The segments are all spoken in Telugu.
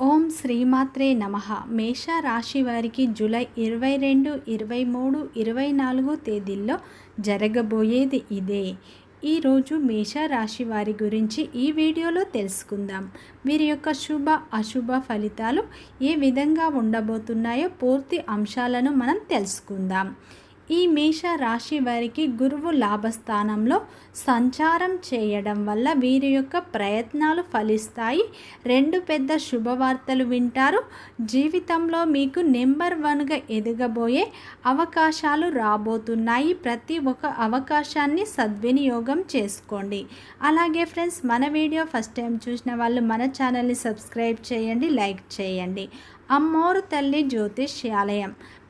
ఓం శ్రీమాత్రే నమ. మేష రాశి వారికి జూలై ఇరవై రెండు ఇరవై మూడు ఇరవై నాలుగు తేదీల్లో జరగబోయేది ఇదే. ఈరోజు మేషరాశి వారి గురించి ఈ వీడియోలో తెలుసుకుందాం. వీరి యొక్క శుభ అశుభ ఫలితాలు ఏ విధంగా ఉండబోతున్నాయో పూర్తి అంశాలను మనం తెలుసుకుందాం. ఈ మేష రాశి వారికి గురువు లాభస్థానంలో సంచారం చేయడం వల్ల వీరి యొక్క ప్రయత్నాలు ఫలిస్తాయి. రెండు పెద్ద శుభవార్తలు వింటారు. జీవితంలో మీకు నెంబర్ వన్గా ఎదగబోయే అవకాశాలు రాబోతున్నాయి. ప్రతి ఒక్క అవకాశాన్ని సద్వినియోగం చేసుకోండి. అలాగే ఫ్రెండ్స్ మన వీడియో ఫస్ట్ టైం చూసిన వాళ్ళు మన ఛానల్ని సబ్స్క్రైబ్ చేయండి లైక్ చేయండి. అమ్మోరు తల్లి జ్యోతిష్యాలయం.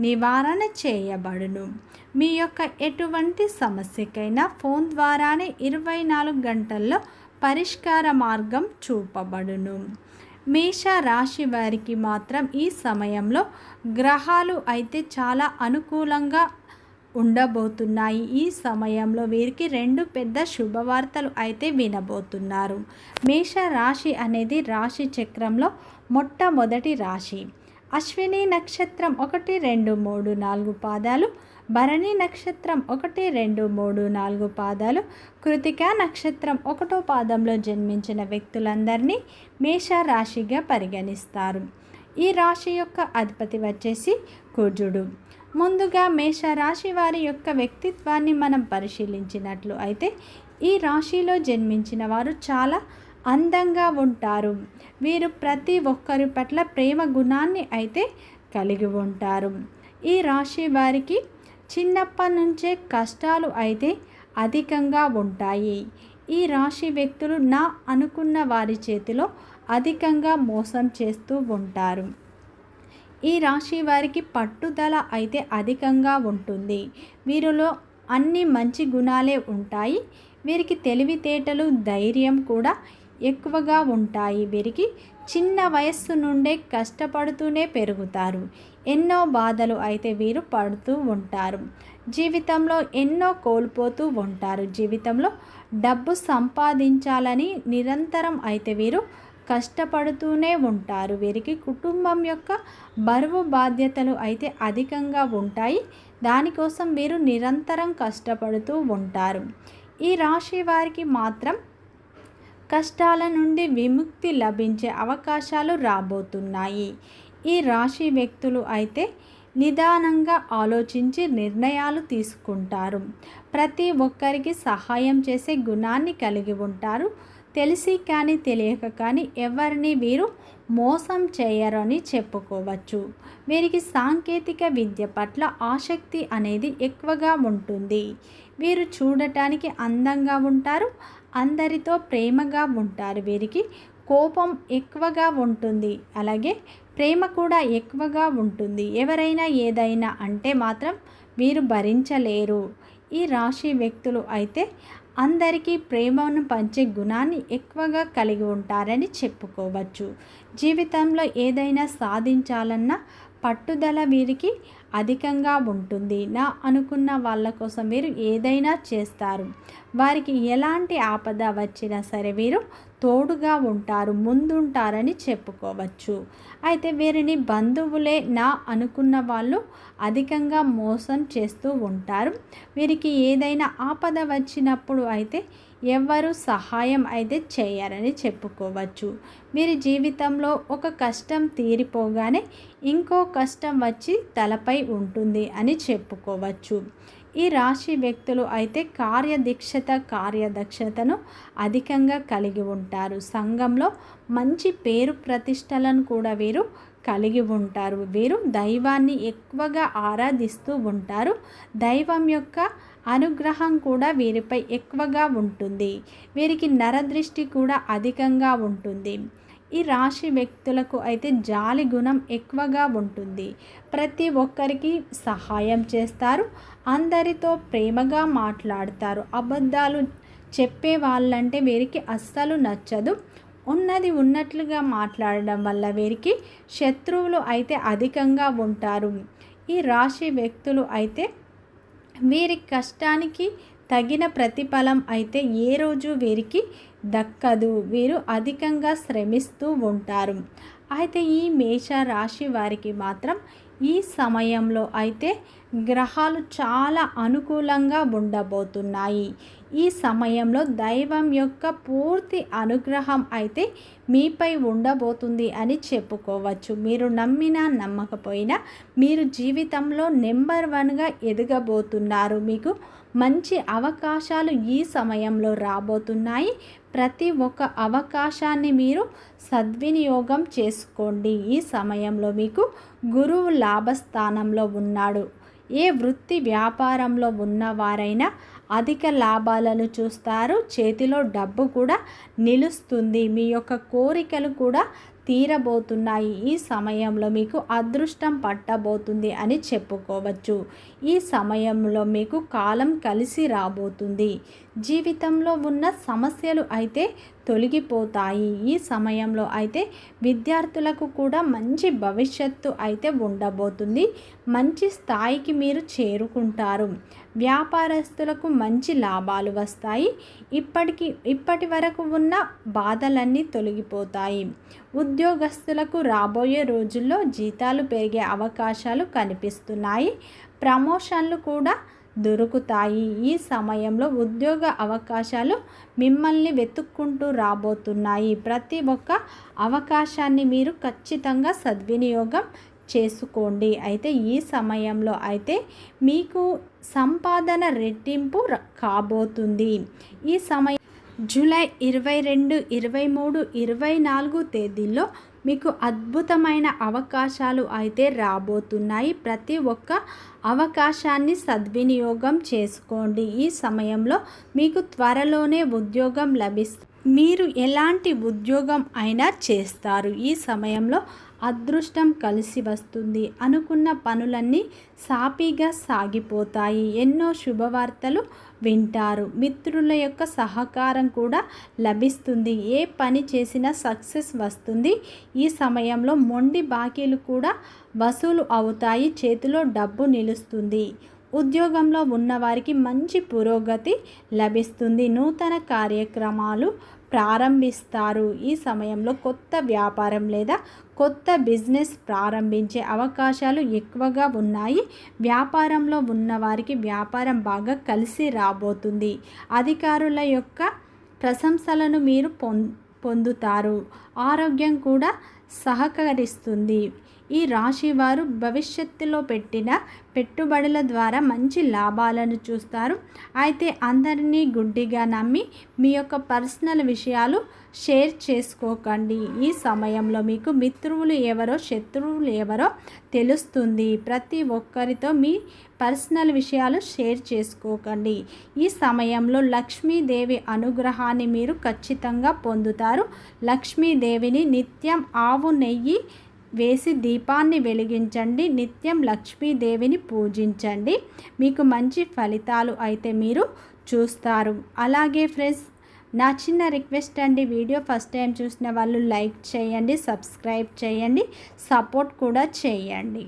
నివారణ చేయబడును. మీ యొక్క ఎటువంటి సమస్యకైనా ఫోన్ ద్వారానే ఇరవై నాలుగు గంటల్లో పరిష్కార మార్గం చూపబడును. మేష రాశి వారికి మాత్రం ఈ సమయంలో గ్రహాలు అయితే చాలా అనుకూలంగా ఉండబోతున్నాయి. ఈ సమయంలో వీరికి రెండు పెద్ద శుభవార్తలు అయితే వినబోతున్నారు. మేష రాశి అనేది రాశి చక్రంలో మొట్టమొదటి రాశి. అశ్విని నక్షత్రం ఒకటి రెండు మూడు నాలుగు పాదాలు భరణి నక్షత్రం ఒకటి రెండు మూడు నాలుగు పాదాలు కృతిక నక్షత్రం ఒకటో పాదంలో జన్మించిన వ్యక్తులందరినీ మేష రాశిగా పరిగణిస్తారు. ఈ రాశి యొక్క అధిపతి వచ్చేసి కుజుడు. ముందుగా మేషరాశి వారి యొక్క వ్యక్తిత్వాన్ని మనం పరిశీలించినట్లు అయితే ఈ రాశిలో జన్మించిన వారు చాలా అందంగా ఉంటారు. వీరు ప్రతి ఒక్కరి పట్ల ప్రేమ గుణాన్ని అయితే కలిగి ఉంటారు. ఈ రాశి వారికి చిన్నప్పటి నుంచే కష్టాలు అయితే అధికంగా ఉంటాయి. ఈ రాశి వ్యక్తులు నా అనుకున్న వారి చేతిలో అధికంగా మోసం చేస్తూ ఉంటారు. ఈ రాశి వారికి పట్టుదల అయితే అధికంగా ఉంటుంది. వీరిలో అన్ని మంచి గుణాలే ఉంటాయి. వీరికి తెలివితేటలు ధైర్యం కూడా ఎక్కువగా ఉంటాయి. వీరికి చిన్న వయస్సు నుండే కష్టపడుతూనే పెరుగుతారు. ఎన్నో బాధలు అయితే వీరు పడుతూ ఉంటారు. జీవితంలో ఎన్నో కోల్పోతూ ఉంటారు. జీవితంలో డబ్బు సంపాదించాలని నిరంతరం అయితే వీరు కష్టపడుతూనే ఉంటారు. వీరికి కుటుంబం యొక్క బరువు బాధ్యతలు అయితే అధికంగా ఉంటాయి. దానికోసం వీరు నిరంతరం కష్టపడుతూ ఉంటారు. ఈ రాశి వారికి మాత్రం కష్టాల నుండి విముక్తి లభించే అవకాశాలు రాబోతున్నాయి. ఈ రాశి వ్యక్తులు అయితే నిదానంగా ఆలోచించి నిర్ణయాలు తీసుకుంటారు. ప్రతి ఒక్కరికి సహాయం చేసే గుణాన్ని కలిగి ఉంటారు. తెలిసి కానీ తెలియక కానీ ఎవరిని వీరు మోసం చేయరని చెప్పుకోవచ్చు. వీరికి సాంకేతిక విద్య పట్ల ఆసక్తి అనేది ఎక్కువగా ఉంటుంది. వీరు చూడటానికి అందంగా ఉంటారు. అందరితో ప్రేమగా ఉంటారు వీరికి. కోపం ఎక్కువగా ఉంటుంది. అలాగే ప్రేమ కూడా ఎక్కువగా ఉంటుంది. ఎవరైనా ఏదైనా అంటే మాత్రం వీరు భరించలేరు. ఈ రాశి వ్యక్తులు అయితే అందరికీ ప్రేమను పంచే గుణాన్ని ఎక్కువగా కలిగి ఉంటారని చెప్పుకోవచ్చు. జీవితంలో ఏదైనా సాధించాలన్నా పట్టుదల వీరికి అధికంగా ఉంటుంది. నా అనుకున్న వాళ్ళ కోసం మీరు ఏదైనా చేస్తారు. వారికి ఎలాంటి ఆపద వచ్చినా సరే వీరు తోడుగా ఉంటారు ముందుంటారని చెప్పుకోవచ్చు. అయితే వీరిని బంధువులే నా అనుకున్న వాళ్ళు అధికంగా మోసం చేస్తూ ఉంటారు. వీరికి ఏదైనా ఆపద వచ్చినప్పుడు అయితే ఎవరు సహాయం అయితే చేయరని చెప్పుకోవచ్చు. వీరి జీవితంలో ఒక కష్టం తీరిపోగానే ఇంకో కష్టం వచ్చి తలపై ఉంటుంది అని చెప్పుకోవచ్చు. ఈ రాశి వ్యక్తులు అయితే కార్యదీక్షత కార్యదక్షతను అధికంగా కలిగి ఉంటారు. సంఘంలో మంచి పేరు ప్రతిష్టలను కూడా వీరు కలిగి ఉంటారు. వీరు దైవాన్ని ఎక్కువగా ఆరాధిస్తూ ఉంటారు. దైవం యొక్క అనుగ్రహం కూడా వీరిపై ఎక్కువగా ఉంటుంది. వీరికి నరదృష్టి కూడా అధికంగా ఉంటుంది. ఈ రాశి వ్యక్తులకు అయితే జాలి గుణం ఎక్కువగా ఉంటుంది. ప్రతి ఒక్కరికి సహాయం చేస్తారు. అందరితో ప్రేమగా మాట్లాడతారు. అబద్ధాలు చెప్పే వాళ్ళంటే వీరికి అస్సలు నచ్చదు. ఉన్నది ఉన్నట్లుగా మాట్లాడడం వల్ల వీరికి శత్రువులు అయితే అధికంగా ఉంటారు. ఈ రాశి వ్యక్తులు అయితే వీరి కష్టానికి తగిన ప్రతిఫలం అయితే ఏ రోజు వీరికి దక్కదు. వీరు అధికంగా శ్రమిస్తూ ఉంటారు. అయితే ఈ మేష రాశి వారికి మాత్రం ఈ సమయంలో అయితే గ్రహాలు చాలా అనుకూలంగా ఉండబోతున్నాయి. ఈ సమయంలో దైవం యొక్క పూర్తి అనుగ్రహం అయితే మీపై ఉండబోతుంది అని చెప్పుకోవచ్చు. మీరు నమ్మినా నమ్మకపోయినా మీరు జీవితంలో నెంబర్ వన్గా ఎదగబోతున్నారు. మీకు మంచి అవకాశాలు ఈ సమయంలో రాబోతున్నాయి. ప్రతి ఒక్క అవకాశాన్ని మీరు సద్వినియోగం చేసుకోండి. ఈ సమయంలో మీకు గురువు లాభస్థానంలో ఉన్నాడు. ఏ వృత్తి వ్యాపారంలో ఉన్నవారైనా అధిక లాభాలను చూస్తారు. చేతిలో డబ్బు కూడా నిలుస్తుంది. మీ యొక్క కోరికలు కూడా తీరబోతున్నాయి. ఈ సమయంలో మీకు అదృష్టం పట్టబోతుంది అని చెప్పుకోవచ్చు. ఈ సమయంలో మీకు కాలం కలిసి రాబోతుంది. జీవితంలో ఉన్న సమస్యలు అయితే తొలగిపోతాయి. ఈ సమయంలో అయితే విద్యార్థులకు కూడా మంచి భవిష్యత్తు అయితే ఉండబోతుంది. మంచి స్థాయికి మీరు చేరుకుంటారు. వ్యాపారస్తులకు మంచి లాభాలు వస్తాయి. ఇప్పటికి ఇప్పటి వరకు ఉన్న బాధలన్నీ తొలగిపోతాయి. ఉద్యోగస్తులకు రాబోయే రోజుల్లో జీతాలు పెరిగే అవకాశాలు కనిపిస్తున్నాయి. ప్రమోషన్లు కూడా దొరుకుతాయి. ఈ సమయంలో ఉద్యోగ అవకాశాలు మిమ్మల్ని వెతుక్కుంటూ రాబోతున్నాయి. ప్రతి ఒక్క అవకాశాన్ని మీరు ఖచ్చితంగా సద్వినియోగం చేసుకోండి. అయితే ఈ సమయంలో అయితే మీకు సంపాదన రెట్టింపు కాబోతుంది. ఈ సమయం జూలై ఇరవై రెండు ఇరవై మూడు ఇరవై నాలుగు తేదీల్లో మీకు అద్భుతమైన అవకాశాలు అయితే రాబోతున్నాయి. ప్రతి ఒక్క అవకాశాన్ని సద్వినియోగం చేసుకోండి. ఈ సమయంలో మీకు త్వరలోనే ఉద్యోగం లభిస్తుంది మీరు ఎలాంటి ఉద్యోగం అయినా చేస్తారు. ఈ సమయంలో అదృష్టం కలిసి వస్తుంది. అనుకున్న పనులన్నీ సాపీగా సాగిపోతాయి. ఎన్నో శుభవార్తలు వింటారు. మిత్రుల యొక్క సహకారం కూడా లభిస్తుంది. ఏ పని చేసినా సక్సెస్ వస్తుంది. ఈ సమయంలో మొండి బాకీలు కూడా వసూలు అవుతాయి. చేతిలో డబ్బు నిలుస్తుంది. ఉద్యోగంలో ఉన్నవారికి మంచి పురోగతి లభిస్తుంది. నూతన కార్యక్రమాలు ప్రారంభిస్తారు. ఈ సమయంలో కొత్త వ్యాపారం లేదా కొత్త బిజినెస్ ప్రారంభించే అవకాశాలు ఎక్కువగా ఉన్నాయి. వ్యాపారంలో ఉన్నవారికి వ్యాపారం బాగా కలిసి రాబోతుంది. అధికారుల యొక్క ప్రశంసలను మీరు పొందుతారు. ఆరోగ్యం కూడా సహకరిస్తుంది. ఈ రాశి వారు భవిష్యత్తులో పెట్టిన పెట్టుబడుల ద్వారా మంచి లాభాలను చూస్తారు. అయితే అందరినీ గుడ్డిగా నమ్మి మీ యొక్క పర్సనల్ విషయాలు షేర్ చేసుకోకండి. ఈ సమయంలో మీకు మిత్రువులు ఎవరో శత్రువులు ఎవరో తెలుస్తుంది. ప్రతి ఒక్కరితో మీ పర్సనల్ విషయాలు షేర్ చేసుకోకండి. ఈ సమయంలో లక్ష్మీదేవి అనుగ్రహాన్ని మీరు ఖచ్చితంగా పొందుతారు. లక్ష్మీదేవిని నిత్యం ఆవు నెయ్యి వేసి దీపాన్ని వెలిగించండి. నిత్యం లక్ష్మీదేవిని పూజించండి. మీకు మంచి ఫలితాలు అయితే మీరు చూస్తారు. అలాగే ఫ్రెండ్స్ నా చిన్న రిక్వెస్ట్ అండి. వీడియో ఫస్ట్ టైం చూసిన వాళ్ళు లైక్ చేయండి సబ్స్క్రైబ్ చేయండి సపోర్ట్ కూడా చేయండి.